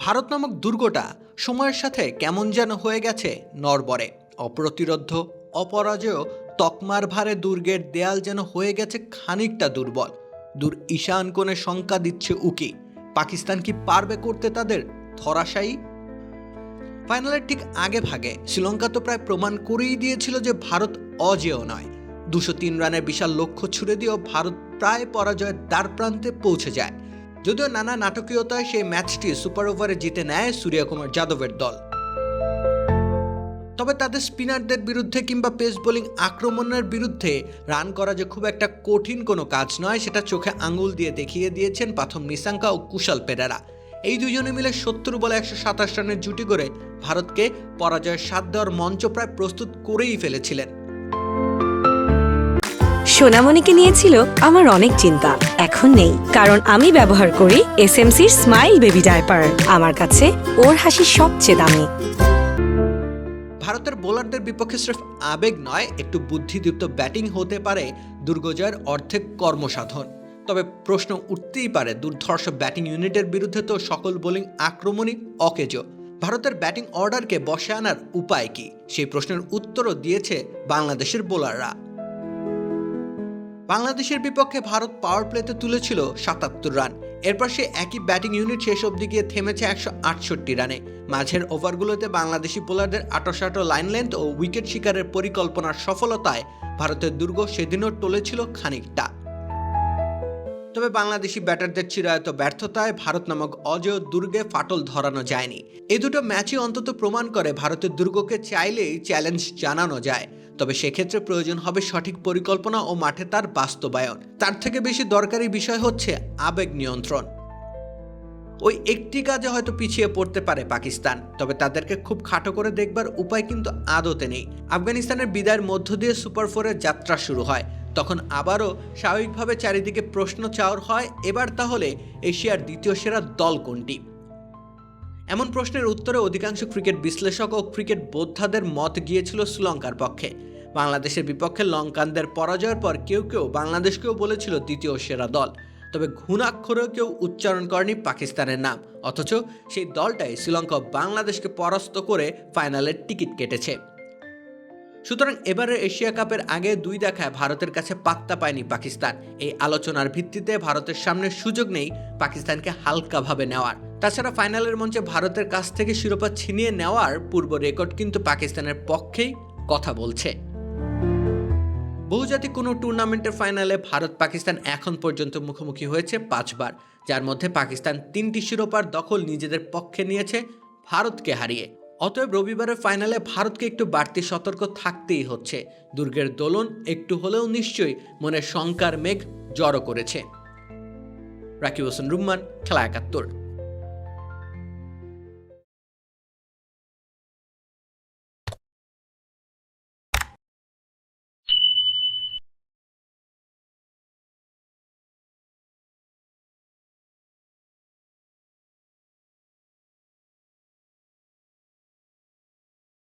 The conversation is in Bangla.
ভারত নামক দুর্গটা সময়ের সাথে কেমন যেন হয়ে গেছে নরবরে অপ্রতিরোধ্য, অপরাজয়, তকমার ভারে দুর্গের দেয়াল যেন হয়ে গেছে খানিকটা দুর্বল। দূর ঈশান কোণে শঙ্কা দিচ্ছে উকি। পাকিস্তান কি পারবে করতে তাদের ধরাশায়ী? ফাইনালের ঠিক আগে ভাগে, শ্রীলঙ্কা তো প্রায় প্রমাণ করেই দিয়েছিল যে ভারত অজেয় নয়। দুশো তিন রানের বিশাল লক্ষ্য ছুড়ে দিয়েও ভারত প্রায় পরাজয়ের দ্বার প্রান্তে পৌঁছে যায়। যদিও নানা নাটকীয়তায় সেই ম্যাচটি সুপার ওভারে জিতে নেয় সূর্যকুমার যাদবের দল। তবে তাদের স্পিনারদের বিরুদ্ধে কিংবা পেস বোলিং আক্রমণের বিরুদ্ধে রান করা যে খুব একটা কঠিন কোনো কাজ নয়, সেটা চোখে আঙুল দিয়ে দেখিয়ে দিয়েছেন প্রথম নিসাঙ্কা ও কুশল পেরেরা। এই দুজনে মিলে সত্তর বলে একশো সাতাশ রানের জুটি করে ভারতকে পরাজয়ের স্বাদ দেওয়ার মঞ্চ প্রায় প্রস্তুত করেই ফেলেছিলেন। সোনামণিকে নিয়েছিল আমার অনেক চিন্তা। এখন নেই, কারণ আমি ব্যবহার করি এসএমসির স্মাইল বেবি ডায়পার। আমার কাছে ওর হাসি সবচেয়ে দামি। ভারতের বোলারদের বিপক্ষে স্রেফ আবেগ নয়, একটু বুদ্ধিদীপ্ত ব্যাটিং হতে পারে দুর্গজয়ের অর্ধেক কর্মসাধন। তবে প্রশ্ন উঠতেই পারে, দুর্ধর্ষ ব্যাটিং ইউনিটের বিরুদ্ধে তো সকল বোলিং আক্রমণই অকেজ। ভারতের ব্যাটিং অর্ডারকে বসে আনার উপায় কি? সেই প্রশ্নের উত্তরও দিয়েছে বাংলাদেশের বোলাররা। বাংলাদেশের বিপক্ষে ভারত পাওয়ার প্লেতে তুলেছিল সাতাত্তর রান। এরপর সে একই ব্যাটিং ইউনিট শেষ অবধি গিয়ে থেমেছে একশো আটষট্টি রানে। মাঝের ওভারগুলোতে বাংলাদেশি বোলারদের আটোসাটো লাইন লেন্থ ও উইকেট শিকারের পরিকল্পনার সফলতায় ভারতের দুর্গ সেদিনও টলেছিল খানিকটা। তবে বাংলাদেশি ব্যাটারদের চিরায়ত ব্যর্থতায় ভারত নামক অজয় দুর্গে ফাটল ধরানো যায়নি। এই দুটো ম্যাচই অন্তত প্রমাণ করে ভারতের দুর্গকে চাইলেই চ্যালেঞ্জ জানানো যায়। তবে সেক্ষেত্রে প্রয়োজন হবে সঠিক পরিকল্পনা ও মাঠে তার বাস্তবায়ন। তার থেকে বেশি দরকারি বিষয় হচ্ছে আবেগ নিয়ন্ত্রণ। ওই একটি কাজে হয়তো পিছিয়ে পড়তে পারে পাকিস্তান, তবে তাদেরকে খুব খাটো করে দেখবার উপায় কিন্তু আদতে নেই। আফগানিস্তানের বিদায়ের মধ্য দিয়ে সুপার ফোরের যাত্রা শুরু হয়, তখন আবারও স্বাভাবিকভাবে চারিদিকে প্রশ্ন চাওয়ার হয়। এবার তাহলে এশিয়ার দ্বিতীয় সেরা দল কোনটি? এমন প্রশ্নের উত্তরে অধিকাংশ ক্রিকেট বিশ্লেষক ও ক্রিকেট বোদ্ধাদের মত গিয়েছিল শ্রীলঙ্কার পক্ষে। বাংলাদেশের বিপক্ষে লঙ্কানদের পরাজয়ের পর কেউ কেউ বাংলাদেশকেও বলেছিল দ্বিতীয় সেরা দল। তবে ঘুণাক্ষরেও কেউ উচ্চারণ করেনি পাকিস্তানের নাম। অথচ সেই দলটাই শ্রীলঙ্কা বাংলাদেশকে পরাস্ত করে ফাইনালের টিকিট কেটেছে। সুতরাং এবারের এশিয়া কাপের আগে দুই দেখায় ভারতের কাছে পাত্তা পায়নি পাকিস্তান। এই আলোচনার ভিত্তিতে ভারতের সামনে সুযোগ নেই পাকিস্তানকে হালকাভাবে নেওয়ার। তাছাড়া ফাইনালের মঞ্চে ভারতের কাছ থেকে শিরোপা ছিনিয়ে নেওয়ার পূর্ব রেকর্ড কিন্তু পাকিস্তানের পক্ষেই কথা বলছে। বহুজাতিক কোনো টুর্নামেন্টের ফাইনালে ভারত পাকিস্তান এখন পর্যন্ত মুখোমুখি হয়েছে পাঁচবার, যার মধ্যে পাকিস্তান তিনটি শিরোপার দখল নিজেদের পক্ষে নিয়েছে ভারতকে হারিয়ে। অতএব রবিবারের ফাইনালে ভারতকে একটু বাড়তি সতর্ক থাকতেই হচ্ছে। দুর্গের দোলন একটু হলেও নিশ্চয়ই মনে শঙ্কার মেঘ জড়ো করেছে। রাকিব হোসেন রুম্মান, খেলা একাত্তর।